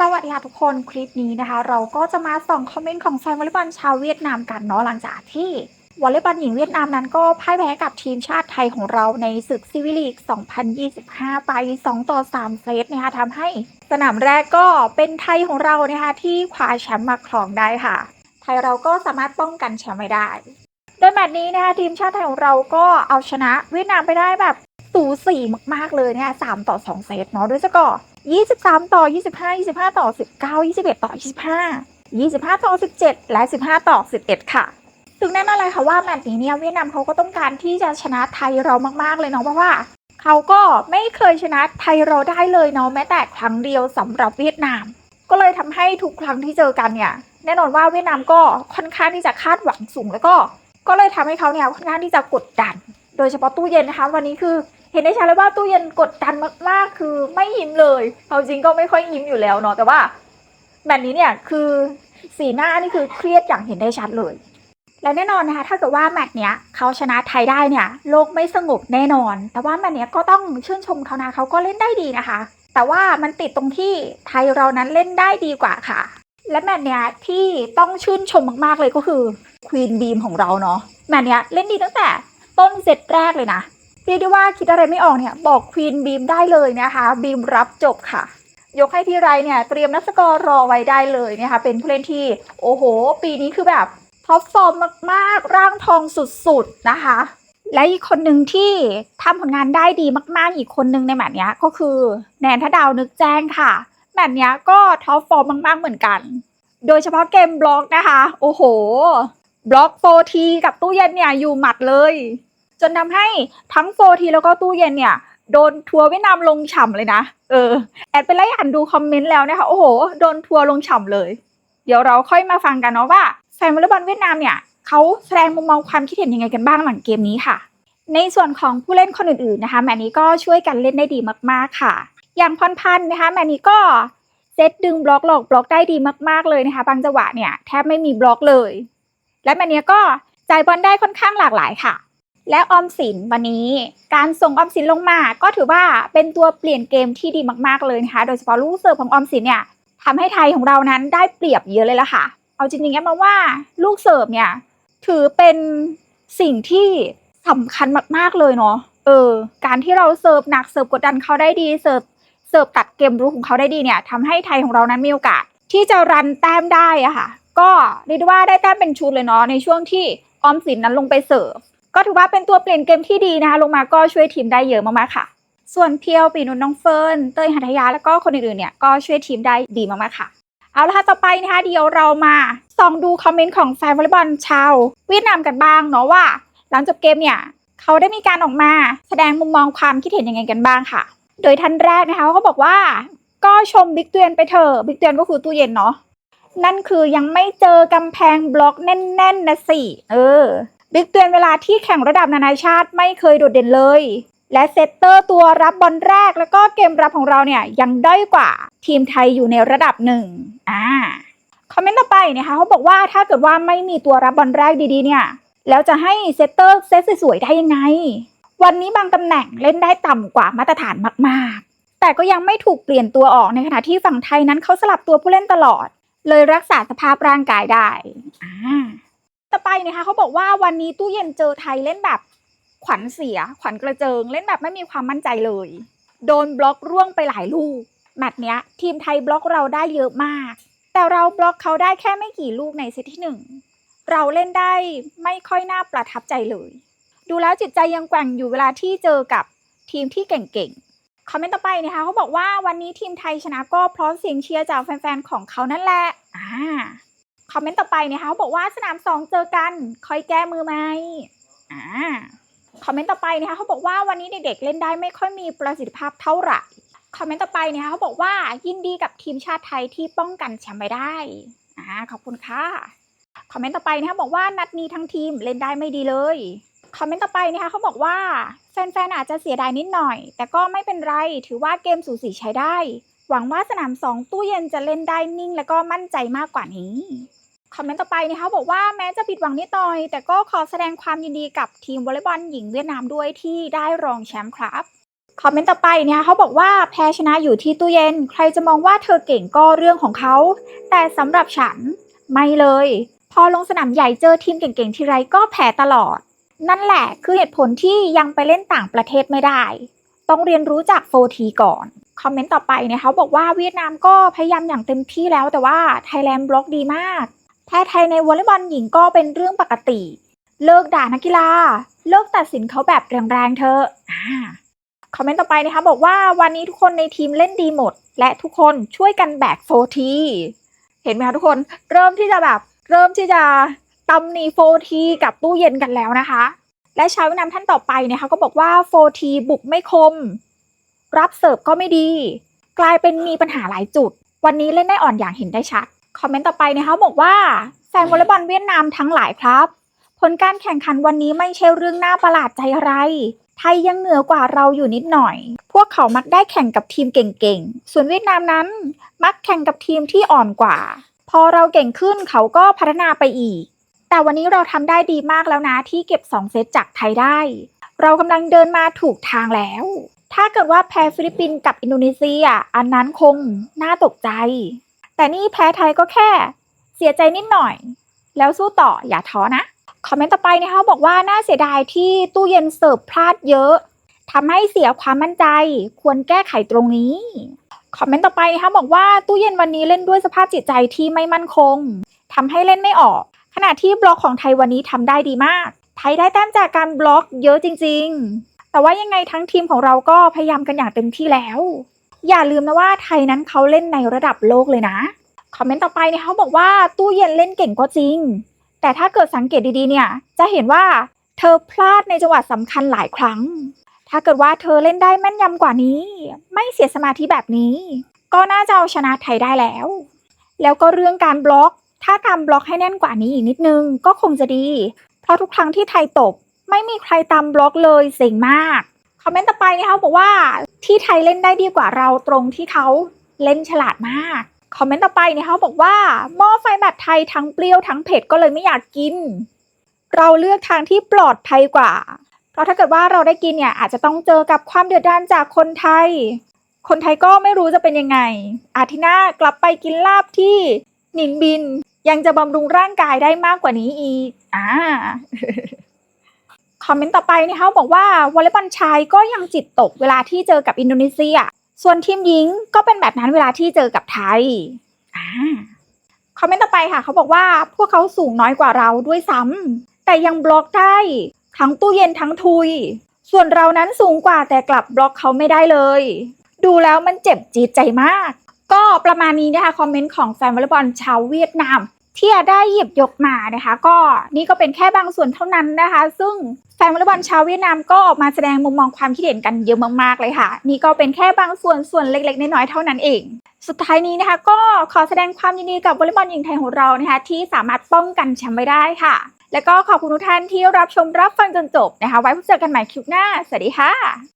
สวัสดีค่ะทุกคนคลิปนี้นะคะ เราก็จะมาส่องคอมเมนต์ของแฟนวอลเลย์บอลชาวเวียดนามกันเนาะหลังจากที่วอลเลย์บอลหญิงเวียดนามนั้นก็พ่ายแพ้กับทีมชาติไทยของเราในศึกซิวิลีก 2025 ไป 2 ต่อ 3 เซตนะคะทำให้สนามแรกก็เป็นไทยของเรานะคะที่คว้าแชมป์มาครองได้ค่ะ ไทยเราก็สามารถป้องกันแชมป์ไว้ได้ โดยแมตช์นี้นะคะทีมชาติไทยของเราก็เอาชนะเวียดนามไปได้แบบ สูสีมาก ๆ เลยนะคะ3ต่อ2เซตเนาะด้วยสกอร์23ต่อ25 25ต่อ19 21ต่อ25 25ต่อ17และ15ต่อ11ค่ะถึงแน่นอนเลยค่ะว่าแมตช์นี้เนี่ยเวียดนามเขาก็ต้องการที่จะชนะไทยเรามากๆเลยเนาะเพราะว่าเขาก็ไม่เคยชนะไทยเราได้เลยเนาะแม้แต่ครั้งเดียวสำหรับเวียดนาม ก็เลยทำให้ทุกครั้งที่เจอกันเนี่ยแน่นอนว่าเวียดนามก็ค่อนข้างที่จะคาดหวังสูงแล้วก็ ก็เลยทำให้เขาเนี่ยค่อนข้างที่จะกดดัน โดยเฉพาะตู้เย็นนะคะวันนี้คือ เห็นได้ชัดเลยว่าตู้เย็นกดดันมากๆ คือไม่ยิ้มเลยเอาจริงก็ไม่ค่อยยิ้มอยู่แล้วเนาะแต่ว่าแบบนี้เนี่ยคือสีหน้านี่คือเครียดอย่างเห็นได้ชัดเลย และแน่นอนนะคะถ้าเกิดว่าแมตช์เนี้ยเขาชนะไทยได้เนี่ยโลกไม่สงบแน่นอน แต่ว่าแมตช์เนี้ยก็ต้องชื่นชมเขานะเขาก็เล่นได้ดีนะคะ แต่ว่ามันติดตรงที่ไทยเรานั้นเล่นได้ดีกว่าค่ะ และแมตช์เนี้ยที่ต้องชื่นชมมากๆเลยก็คือควีนบีมของเราเนาะแมตช์เนี้ยเล่นดีตั้งแต่ต้นเซตแรกเลยนะ เรียกได้ว่าคิดอะไรไม่ออกเนี่ยบอกควีนบีมได้เลยนะคะบีมรับจบค่ะ ยกให้พี่ไรเนี่ยเตรียมนักสกอร์รอไว้ได้เลยนะคะเป็นผู้เล่นที่โอ้โห ปีนี้คือแบบท็อปฟอร์มมากๆ ร่างทองสุดๆนะคะ และอีกคนหนึ่งที่ทำผลงานได้ดีมากๆ อีกคนหนึ่งในแมตช์เนี้ยก็คือแนนทดาวนึกแจ้งค่ะ แมตช์เนี้ยก็ท็อปฟอร์มมากๆเหมือนกัน โดยเฉพาะเกมบล็อกนะคะ โอ้โห บล็อกโฟทีกับตู้เย็นเนี่ยอยู่หมัดเลย นทำให้ทั้งโฟทีแล้วก็ตู้เย็นเนี่ยโดนทัวร์เวียดนามลงฉ่ำเลยนะ เออ แอดไปไล่อ่านดูคอมเมนต์แล้วนะคะ โอ้โห โดนทัวร์ลงฉ่ำเลย เดี๋ยวเราค่อยมาฟังกันเนาะว่าแฟนวอลเลย์บอลเวียดนามเนี่ยเขาแสดงมุมมองความคิดเห็นยังไงกันบ้างหลังเกมนี้ค่ะ ในส่วนของผู้เล่นคนอื่นๆนะคะ แมตช์นี้ก็ช่วยกันเล่นได้ดีมากๆค่ะ อย่างพรพันธ์นะคะ แมตช์นี้ก็เซตดึงบล็อกหลอกบล็อกได้ดีมากๆเลยนะคะ บางจังหวะเนี่ยแทบไม่มีบล็อกเลย และแมตช์นี้ก็จ่ายบอลได้ค่อนข้างหลากหลายค่ะ และออมสินวันนี้การส่งออมสินลงมาก็ถือว่าเป็นตัวเปลี่ยนเกมที่ดีมากๆเลยนะคะ โดยเฉพาะลูกเสิร์ฟของออมสินเนี่ยทำให้ไทยของเรานั้นได้เปรียบเยอะเลยละค่ะ เอาจริงๆแอมมาว่าลูกเสิร์ฟเนี่ยถือเป็นสิ่งที่สำคัญมากๆเลยเนาะ เออ การที่เราเสิร์ฟหนักเสิร์ฟกดดันเขาได้ดีเสิร์ฟเสิร์ฟตัดเกมรุกของเขาได้ดีเนี่ยทำให้ไทยของเรานั้นมีโอกาส ที่จะรันแต้มได้อะค่ะ ก็เรียกว่าได้แต้มเป็นชุดเลยเนาะในช่วงที่ออมสินนั้นลงไปเสิร์ฟ ก็ถือว่าเป็นตัวเปลี่ยนเกมที่ดีนะคะ ลงมาก็ช่วยทีมได้เยอะมากๆค่ะ ส่วนเพียวปีนุนน้องเฟิร์นเต้ยหัทยาแล้วก็คนอื่นๆเนี่ยก็ช่วยทีมได้ดีมากๆค่ะเอาละค่ะต่อไปนะคะเดี๋ยวเรามาส่องดูคอมเมนต์ของแฟนวอลเลย์บอลชาวเวียดนามกันบ้างเนาะว่า หลังจบเกมเนี่ยเขาได้มีการออกมาแสดงมุมมองความคิดเห็นยังไงกันบ้างค่ะ โดยท่านแรกนะคะเขาบอกว่าก็ชมบิ๊กเตือนไปเถอะบิ๊กเตือนก็คือตู้เย็นเนาะนั่นคือยังไม่เจอกำแพงบล็อกแน่นๆนะสิเออ บิ๊กเตือนเวลาที่แข่งระดับนานาชาติไม่เคยโดดเด่นเลย และเซตเตอร์ตัวรับบอลแรกแล้วก็เกมรับของเราเนี่ยยังด้อยกว่าทีมไทยอยู่ในระดับหนึ่งอ่าคอมเมนต์ต่อไปนะคะเขาบอกว่าถ้าเกิดว่าไม่มีตัวรับบอลแรกดีๆเนี่ยแล้วจะให้เซตเตอร์เซตสวยๆได้ยังไง วันนี้บางตำแหน่งเล่นได้ต่ำกว่ามาตรฐานมากๆ แต่ก็ยังไม่ถูกเปลี่ยนตัวออกในขณะที่ฝั่งไทยนั้นเขาสลับตัวผู้เล่นตลอด เลยรักษาสภาพร่างกายได้อ่า ต่อไปนะคะเขาบอกว่าวันนี้ตู้เย็นเจอไทยเล่นแบบขวัญเสีย ขวัญกระเจิง เล่นแบบไม่มีความมั่นใจเลย โดนบล็อกร่วงไปหลายลูกแมตช์เนี้ย ทีมไทยบล็อกเราได้เยอะมาก แต่เราบล็อกเขาได้แค่ไม่กี่ลูกในเซตที่หนึ่งเราเล่นได้ไม่ค่อยน่าประทับใจเลย ดูแล้วจิตใจยังแกว่งอยู่เวลาที่เจอกับทีมที่เก่งๆคอมเมนต์ต่อไปนะคะเขาบอกว่าวันนี้ทีมไทยชนะก็เพราะเสียงเชียร์จากแฟนๆของเขานั่นแหละอ่า คอมเมนต์ต่อไปนะคะเขาบอกว่าสนามสองเจอกันคอยแก้มือไหมอ่าคอมเมนต์ต่อไปนะคะเขาบอกว่าวันนี้เด็กๆเล่นได้ไม่ค่อยมีประสิทธิภาพเท่าไหร่คอมเมนต์ต่อไปนะคะเขาบอกว่ายินดีกับทีมชาติไทยที่ป้องกันแชมป์ไปได้อ่าขอบคุณค่ะคอมเมนต์ต่อไปนะคะบอกว่านัดนี้ทั้งทีมเล่นได้ไม่ดีเลยคอมเมนต์ต่อไปนะคะเขาบอกว่าแฟนๆอาจจะเสียดายนิดหน่อย แต่ก็ไม่เป็นไรถือว่าเกมสูสีใช้ได้ หวังว่าสนามสองตู้เย็นจะเล่นได้นิ่ง และก็มั่นใจมากกว่านี้ คอมเมนต์ต่อไปนะคะบอกว่าแม้จะผิดหวังนิดหน่อย แต่ก็ขอแสดงความยินดีกับทีมวอลเลย์บอลหญิงเวียดนามด้วยที่ได้รองแชมป์ครับคอมเมนต์ต่อไปเนี่ยเขาบอกว่าแพ้ชนะอยู่ที่ตู้เย็น ใครจะมองว่าเธอเก่งก็เรื่องของเขา แต่สำหรับฉันไม่เลย พอลงสนามใหญ่เจอทีมเก่งๆทีไรก็แพ้ตลอด นั่นแหละคือเหตุผลที่ยังไปเล่นต่างประเทศไม่ได้ ต้องเรียนรู้จากโฟทีก่อนคอมเมนต์ต่อไปเนี่ยเขาบอกว่าเวียดนามก็พยายามอย่างเต็มที่แล้วแต่ว่าไทยแลนด์บล็อกดีมาก แพ้ไทยในวอลเลย์บอลหญิงก็เป็นเรื่องปกติ เลิกด่านักกีฬา เลิกตัดสินเขาแบบแรงๆเธอะอ่าคอมเมนต์ต่อไปนะคะ บอกว่าวันนี้ทุกคนในทีมเล่นดีหมด และทุกคนช่วยกันแบกโฟทีเห็นไหมคะทุกคนเริ่มที่จะแบบ เริ่มที่จะตำหนีโฟทีกับตู้เย็นกันแล้วนะคะ และชาวเวียดนามท่านต่อไปนี่ยเขาก็บอกว่าโฟทีบุกไม่คม รับเสิร์ฟก็ไม่ดี กลายเป็นมีปัญหาหลายจุด วันนี้เล่นได้อ่อนอย่างเห็นได้ชัด คอมเมนต์ต่อไปเนี่ยเขาบอกว่าแฟนวอลเลย์บอลเวียดนามทั้งหลายครับ ผลการแข่งขันวันนี้ไม่ใช่เรื่องน่าประหลาดใจอะไร ไทยยังเหนือกว่าเราอยู่นิดหน่อย พวกเขามักได้แข่งกับทีมเก่งๆ ส่วนเวียดนามนั้น มักแข่งกับทีมที่อ่อนกว่า พอเราเก่งขึ้นเขาก็พัฒนาไปอีก แต่วันนี้เราทำได้ดีมากแล้วนะที่เก็บ 2 เซตจากไทยได้ เรากำลังเดินมาถูกทางแล้วถ้าเกิดว่าแพ้ฟิลิปปินส์กับอินโดนีเซีย อันนั้นคงน่าตกใจ แต่นี่แพ้ไทยก็แค่ เสียใจนิดหน่อย แล้วสู้ต่ออย่าท้อนะ คอมเมนต์ต่อไปนะคะบอกว่าน่าเสียดายที่ตู้เย็นเสิร์ฟพลาดเยอะทำให้เสียความมั่นใจ ควรแก้ไขตรงนี้ คอมเมนต์ต่อไปนะคะบอกว่าตู้เย็นวันนี้เล่นด้วยสภาพจิตใจที่ไม่มั่นคงทำให้เล่นไม่ออก ขณะที่บล็อกของไทยวันนี้ทำได้ดีมาก ไทยได้แต้มจากการบล็อกเยอะจริง ๆ แต่ว่ายังไงทั้งทีมของเราก็พยายามกันอย่างเต็มที่แล้ว อย่าลืมนะว่าไทยนั้นเขาเล่นในระดับโลกเลยนะ คอมเมนต์ต่อไปเนี่ยเขาบอกว่าตู้เย็นเล่นเก่งก็จริง แต่ถ้าเกิดสังเกตดีๆเนี่ย จะเห็นว่าเธอพลาดในจังหวะสำคัญหลายครั้ง ถ้าเกิดว่าเธอเล่นได้แม่นยำกว่านี้ ไม่เสียสมาธิแบบนี้ ก็น่าจะเอาชนะไทยได้แล้ว แล้วก็เรื่องการบล็อก ถ้าการบล็อกให้แน่นกว่านี้อีกนิดนึงก็คงจะดี เพราะทุกครั้งที่ไทยตบ ไม่มีใครตามบล็อกเลยเซ็งมาก คอมเมนต์ต่อไปเนี่ยเขาบอกว่าที่ไทยเล่นได้ดีกว่าเราตรงที่เขาเล่นฉลาดมากคอมเมนต์ต่อไปเนี่ยเขาบอกว่าหม้อไฟแบบไทยทั้งเปรี้ยวทั้งเผ็ดก็เลยไม่อยากกิน เราเลือกทางที่ปลอดภัยกว่า เพราะถ้าเกิดว่าเราได้กินเนี่ยอาจจะต้องเจอกับความเดือดร้อนจากคนไทย คนไทยก็ไม่รู้จะเป็นยังไง อาทิตย์หน้ากลับไปกินลาบที่หนินบิน ยังจะบำรุงร่างกายได้มากกว่านี้อีกอ่า คอมเมนต์ต่อไปเนี่ยเขาบอกว่าวอลเลย์บอลชายก็ยังจิตตกเวลาที่เจอกับอินโดนีเซีย ส่วนทีมหญิงก็เป็นแบบนั้นเวลาที่เจอกับไทยอ่าคอมเมนต์ต่อไปค่ะ เขาบอกว่าพวกเขาสูงน้อยกว่าเราด้วยซ้ำแต่ยังบล็อกได้ทั้งตู้เย็นทั้งทุย ส่วนเรานั้นสูงกว่าแต่กลับบล็อกเขาไม่ได้เลย ดูแล้วมันเจ็บจี๊ดใจมาก ก็ประมาณนี้นะคะคอมเมนต์ของแฟนวอลเลย์บอลชาวเวียดนาม ที่ได้หยิบยกมานะคะ ก็นี่ก็เป็นแค่บางส่วนเท่านั้นนะคะ ซึ่งแฟนวอลเลย์บอลชาวเวียดนามก็ออกมาแสดงมุมมองความคิดเห็นกันเยอะมากๆเลยค่ะ นี่ก็เป็นแค่บางส่วนส่วนเล็กๆ น้อยๆเท่านั้นเอง สุดท้ายนี้นะคะ ก็ขอแสดงความยินดีกับวอลเลย์บอลหญิงไทยของเรานะคะ ที่สามารถป้องกันแชมป์ไว้ได้ค่ะ แล้วก็ขอบคุณทุกท่านที่รับชมรับฟังจนจบนะคะ ไว้พบเจอกันใหม่คลิปหน้าสวัสดีค่ะ